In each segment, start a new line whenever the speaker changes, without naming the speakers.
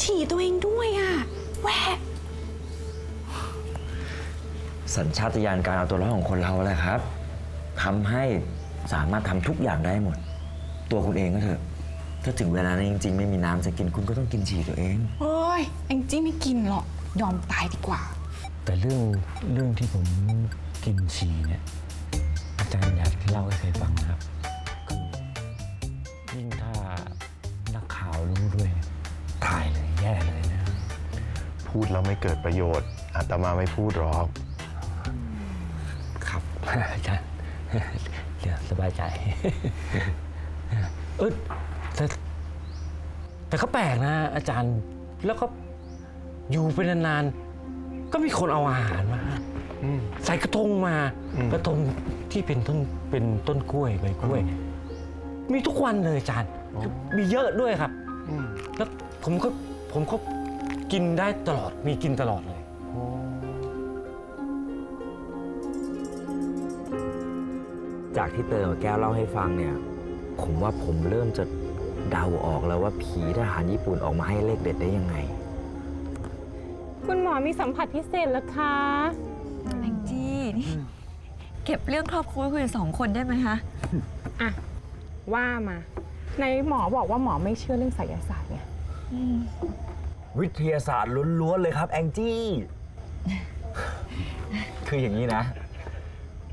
ฉี่ตัวเองด้วยอะแหวะ
สัญชาตญาณการเอาตัวรอดของคนเราแหละครับทำให้สามารถทำทุกอย่างได้หมด ตัวคุณเองก็เถอะ ถ้าถึงเวลานั้นจริง ๆ ไม่มีน้ำจะกินคุณก็ต้องกินฉี่ตัวเอง
โอ้ยแองจี้ไม่กินหรอก ยอมตายดีกว่า
แต่เรื่องเรื่องที่ผมกินฉี่เนี่ยอาจารย์อยากเล่าให้ใครฟังนะครับคือยิ่งถ้านักข่าวรู้ด้วยเนี่ย
พูดแล้วไม่เกิดประโยชน์อาตมาไม่พูดหรอก
ครับ อาจารย์เดี๋ยวสบายใจ เออแต่แต่ก็แปลกนะ อาจารย์แล้วก็อยู่เป็นนานๆก็มีคนเอาอาหารมาใส่กระทงมา กระทงที่เป็นต้นเป็นต้นกล้วยใบกล้วย มีทุกวันเลยอาจารย์มีเยอะด้วยครับแล้วผมก็ผมก็ กินได้ตลอดมีกินตลอดเลย
จากที่เติมกับแก้วเล่าให้ฟังเนี่ย ผมว่าผมเริ่มจะเดาออกแล้วว่าผีทหารญี่ปุ่นออกมาให้เลขเด็ดได้ยังไง
คุณหมอมีสัมผัสพิเศษแล้วคะ
แองจี้นี่เก็บเรื่องครอบครัวไว้คุยกันสองคนได้ไหมคะ
อะ ว่ามา ในหมอบอกว่าหมอไม่เชื่อเรื่องไสยศาสตร์ไง
วิทยาศาสตร์ล้วนๆเลยครับแองจี้ คืออย่างนี้นะ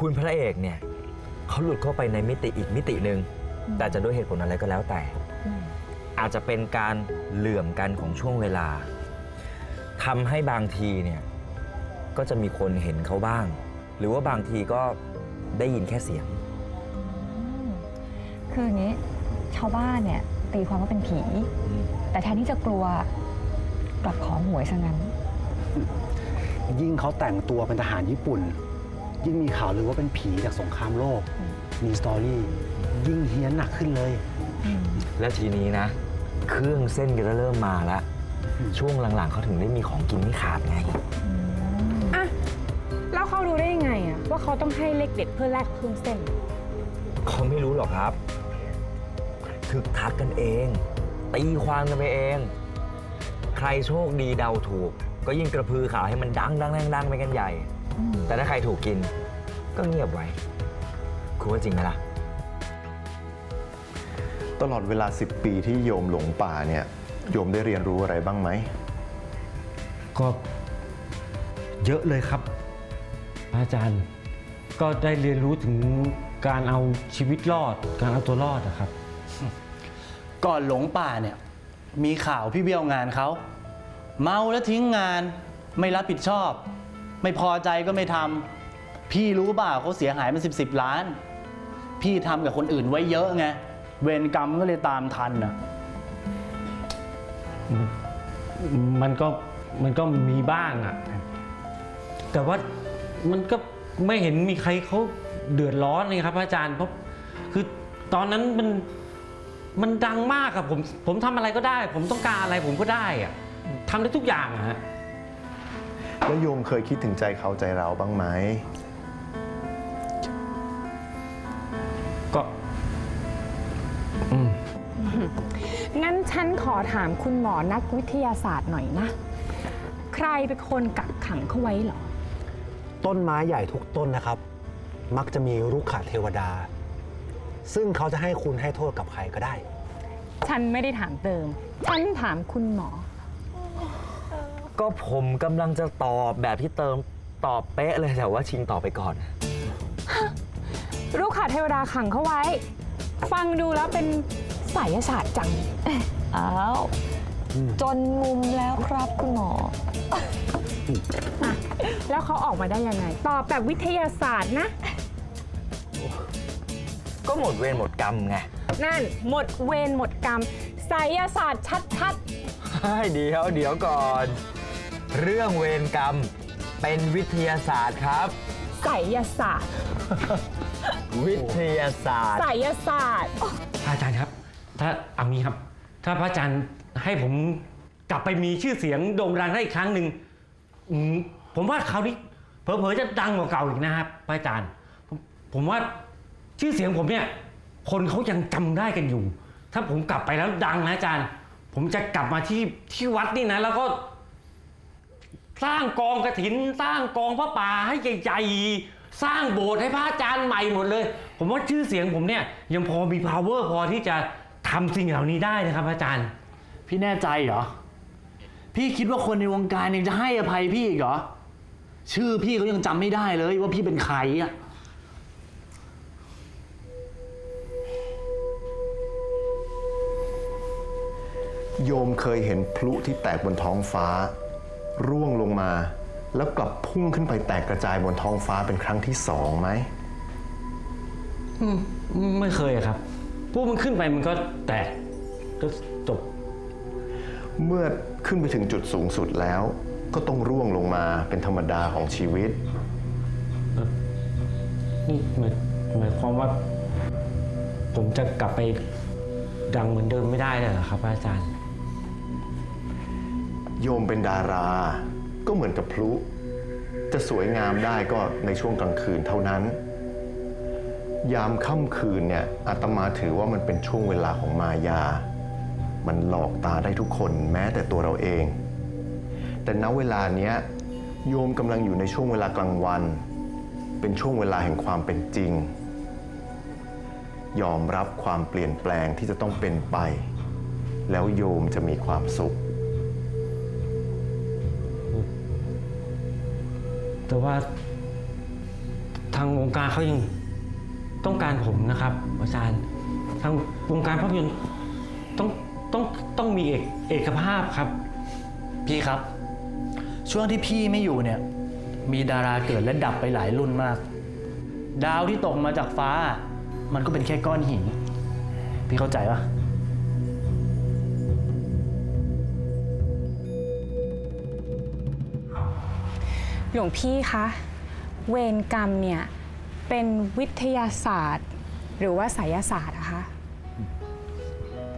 คุณพระเอกเนี่ยเขาหลุดเข้าไปในมิติอีกมิติหนึ่งแต่จะด้วยเหตุผลอะไรก็แล้วแต่ อาจจะเป็นการเหลื่อมกันของช่วงเวลาทำให้บางทีเนี่ยก็จะมีคนเห็นเขาบ้าง หรือว่าบางทีก็ได้ยินแค่เสียง
คืออย่างนี้ชาวบ้านเนี่ยตีความว่าเป็นผี แต่แทนที่จะกลัว กลับขอหวยซะงั้น
ยิ่งเขาแต่งตัวเป็นทหารญี่ปุ่น ยิ่งมีข่าวลือว่าเป็นผีจากสงครามโลก มีสตอรี่ยิ่งเฮี้ยนหนักขึ้นเลย
และทีนี้นะ เครื่องเส้นก็จะเริ่มมาแล้ว ช่วงหลังๆเขาถึงได้มีของกินไม่ขาดไง
อะแล้วเขารู้ได้ยังไงอะว่าเขาต้องให้เลขเด็ดเพื่อแลกเครื่องเส้น
เขาไม่รู้หรอกครับทึกทักกันเอง ตีความกันไปเอง ใครโชคดีเดาถูก ก็ยิ่งกระพือข่าวให้มันดังดังดังดังไปกันใหญ่ แต่ถ้าใครถูกกิน ก็เงียบไว้คุณว่าจริงไหมล่ะ
ตลอดเวลา 10 ปีที่โยมหลงป่าเนี่ยโยมได้เรียนรู้อะไรบ้างไหม
ก็เยอะเลยครับอาจารย์ ก็ได้เรียนรู้ถึงการเอาชีวิตรอด การเอาตัวรอดนะครับ
ก่อนหลงป่าเนี่ย มีข่าวพี่เบี้ยวงานเขา เมาแล้วทิ้งงาน ไม่รับผิดชอบ ไม่พอใจก็ไม่ทำพี่รู้เปล่าเขาเสียหายมันสิบสิบล้าน พี่ทำกับคนอื่นไว้เยอะไง เวรกรรมก็เลยตามทันนะ
มันก็มันก็มีบ้างอะแต่ว่ามันก็ไม่เห็นมีใครเขาเดือดร้อนเลยครับ อาจารย์เพราะคือตอนนั้นมัน มันดังมากอะผมผมทำอะไรก็ได้ ผมต้องการอะไรผมก็ได้อะทำได้ทุกอย่างอะฮะ
แล้วโยมเคยคิดถึงใจเขาใจเราบ้างไหม
ก็อืม
งั้นฉันขอถามคุณหมอนักวิทยาศาสตร์หน่อยนะ ใครเป็นคนกักขังเขาไว้เหรอ
ต้นไม้ใหญ่ทุกต้นนะครับ มักจะมีรุกขเทวดา ซึ่งเขาจะให้คุณให้โทษกับใครก็ได้
ฉันไม่ได้ถามเติม ฉันถามคุณหมอ
ก็ผมกำลังจะตอบแบบที่เติมตอบเป๊ะเลยแต่ว่าชิงตอบไปก่อน
ลูกขาเทวดาขังเขาไว้ ฟังดูแล้วเป็นไสยศาสตร์จัง
อ้าว จนมุมแล้วครับคุณหมอ
อะแล้วเขาออกมาได้ยังไง ตอบแบบวิทยาศาสตร์นะ
ก็หมดเวรหมดกรรมไง
นั่นหมดเวรหมดกรรมไสยศาสตร์ชัด
ให้เดี๋ยวเดี๋ยวก่อน เรื่องเวรกรรมเป็นวิทยาศาสตร์ครับ
ๆไสยศาสตร์
วิทยาศาสตร์
ไสยศาสตร์
อาจารย์ครับ ถ้าเอางี้ครับ ถ้าพระอาจารย์ให้ผมกลับไปมีชื่อเสียงโด่งดังได้อีกครั้งหนึ่งอืมผมว่าคราวนี้เผลอๆจะดังกว่าเก่าอีกนะครับพระอาจารย์ผมผมว่า ชื่อเสียงผมเนี่ย คนเขายังจำได้กันอยู่ ถ้าผมกลับไปแล้วดังนะอาจารย์ ผมจะกลับมาที่ที่วัดนี่นะ แล้วก็ สร้างกองกระถิน สร้างกองพระป่าให้ใหญ่ๆ สร้างโบสถ์ให้พระอาจารย์ใหม่หมดเลย ผมว่าชื่อเสียงผมเนี่ย ยังพอมี power พอที่จะทำสิ่งเหล่านี้ได้นะครับ อาจารย์
พี่แน่ใจเหรอ พี่คิดว่าคนในวงการยังจะให้อภัยพี่อีกเหรอ ชื่อพี่เขายังจำไม่ได้เลยว่าพี่เป็นใครอะ
โยมเคยเห็นพลุที่แตกบนท้องฟ้า ร่วงลงมา แล้วกลับพุ่งขึ้นไปแตกกระจายบนท้องฟ้าเป็นครั้งที่สองไหม
ไม่เคยครับพวกมันขึ้นไปมันก็แตกก็จบ
เมื่อขึ้นไปถึงจุดสูงสุดแล้ว ก็ต้องร่วงลงมาเป็นธรรมดาของชีวิต
นี่หมายหมายความว่า ผมจะกลับไปดังเหมือนเดิมไม่ได้เลยเหรอครับ อาจารย์
โยมเป็นดารา ก็เหมือนกับพลุ จะสวยงามได้ก็ในช่วงกลางคืนเท่านั้น ยามค่ำคืนเนี่ยอาตมาถือว่ามันเป็นช่วงเวลาของมายา มันหลอกตาได้ทุกคนแม้แต่ตัวเราเอง แต่ณเวลาเนี้ยโยมกำลังอยู่ในช่วงเวลากลางวัน เป็นช่วงเวลาแห่งความเป็นจริง ยอมรับความเปลี่ยนแปลงที่จะต้องเป็นไป แล้วโยมจะมีความสุข
แต่ว่า ทางวงการเขายังต้องการผมนะครับ อาจารย์ ทางวงการภาพยนตร์ต้องต้องต้องมีเอกเอกภาพครับ
พี่ครับ ช่วงที่พี่ไม่อยู่เนี่ย มีดาราเกิดและดับไปหลายรุ่นมาก ดาวที่ตกมาจากฟ้า มันก็เป็นแค่ก้อนหิน พี่เข้าใจปะ
หลวงพี่คะ เวรกรรมเนี่ยเป็นวิทยาศาสตร์ หรือว่าไสยศาสตร์อะคะ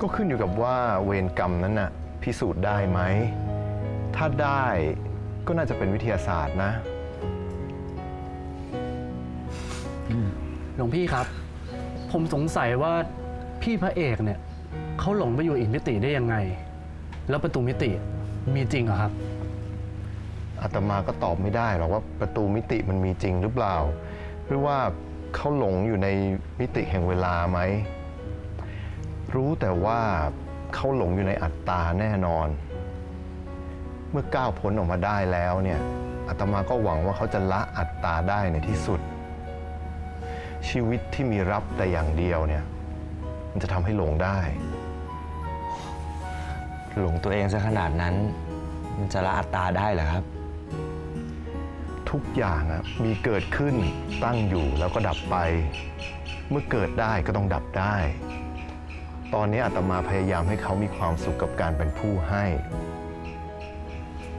ก็ขึ้นอยู่กับว่าเวรกรรมนั้นน่ะพิสูจน์ได้ไหม ถ้าได้ก็น่าจะเป็นวิทยาศาสตร์นะ
หลวงพี่ครับ ผมสงสัยว่าพี่พระเอกเนี่ยเขาหลงไปอยู่อีกมิติได้ยังไง แล้วประตูมิติมีจริงเหรอครับ
อาตมาก็ตอบไม่ได้หรอกว่าประตูมิติมันมีจริงหรือเปล่า หรือว่าเขาหลงอยู่ในมิติแห่งเวลาไหม รู้แต่ว่าเขาหลงอยู่ในอัตตาแน่นอน เมื่อก้าวพ้นออกมาได้แล้วเนี่ยอาตมาก็หวังว่าเขาจะละอัตตาได้ในที่สุด ชีวิตที่มีรับแต่อย่างเดียวเนี่ย มันจะทำให้หลงได้
หลงตัวเองซะขนาดนั้น มันจะละอัตตาได้เหรอครับ
ทุกอย่างอะมีเกิดขึ้นตั้งอยู่แล้วก็ดับไป เมื่อเกิดได้ก็ต้องดับได้ ตอนนี้อาตมาพยายามให้เขามีความสุขกับการเป็นผู้ให้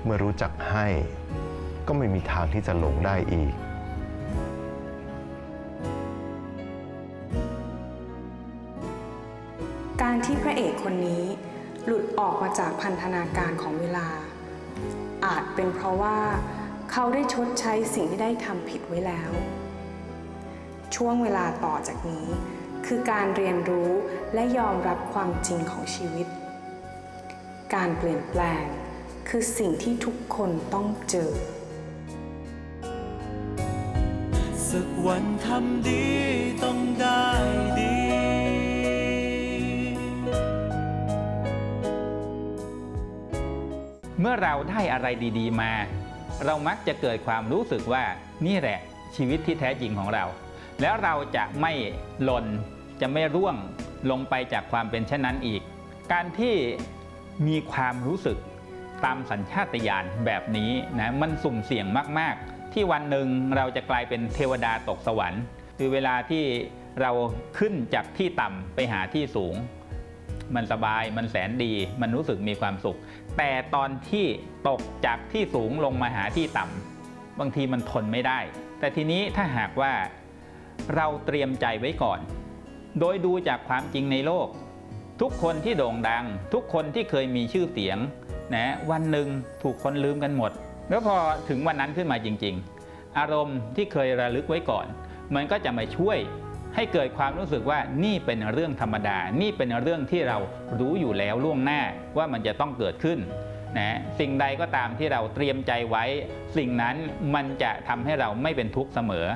เมื่อรู้จักให้ ก็ไม่มีทางที่จะหลงได้อีก
การที่พระเอกคนนี้หลุดออกมาจากพันธนาการของเวลา อาจเป็นเพราะว่า เขาได้ชดใช้สิ่งที่ได้ทำผิดไว้แล้ว ช่วงเวลาต่อจากนี้ คือการเรียนรู้และยอมรับความจริงของชีวิต การเปลี่ยนแปลงคือสิ่งที่ทุกคนต้องเจอ
สักวันทำดีต้องได้ดี
เมื่อเราได้อะไรดี ๆ มา เรามักจะเกิดความรู้สึกว่านี่แหละชีวิตที่แท้จริงของเรา แล้วเราจะไม่หล่นจะไม่ร่วงลงไปจากความเป็นเช่นนั้นอีก การที่มีความรู้สึกตามสัญชาตญาณแบบนี้นะมันสุ่มเสี่ยงมาก ๆ ที่วันหนึ่งเราจะกลายเป็นเทวดาตกสวรรค์ คือเวลาที่เราขึ้นจากที่ต่ำไปหาที่สูง มันสบายมันแสนดี มันรู้สึกมีความสุข แต่ตอนที่ตกจากที่สูงลงมาหาที่ต่ำบางทีมันทนไม่ได้ แต่ทีนี้ถ้าหากว่าเราเตรียมใจไว้ก่อน โดยดูจากความจริงในโลก ทุกคนที่โด่งดัง ทุกคนที่เคยมีชื่อเสียงนะวันหนึ่งถูกคนลืมกันหมด แล้วพอถึงวันนั้นขึ้นมาจริง ๆ อารมณ์ที่เคยระลึกไว้ก่อน มันก็จะมาช่วย ให้เกิดความรู้สึกว่านี่เป็นเรื่องธรรมดา นี่เป็นเรื่องที่เรารู้อยู่แล้วล่วงหน้าว่ามันจะต้องเกิดขึ้นนะสิ่งใดก็ตามที่เราเตรียมใจไว้ สิ่งนั้นมันจะทำให้เราไม่เป็นทุกข์เสมอ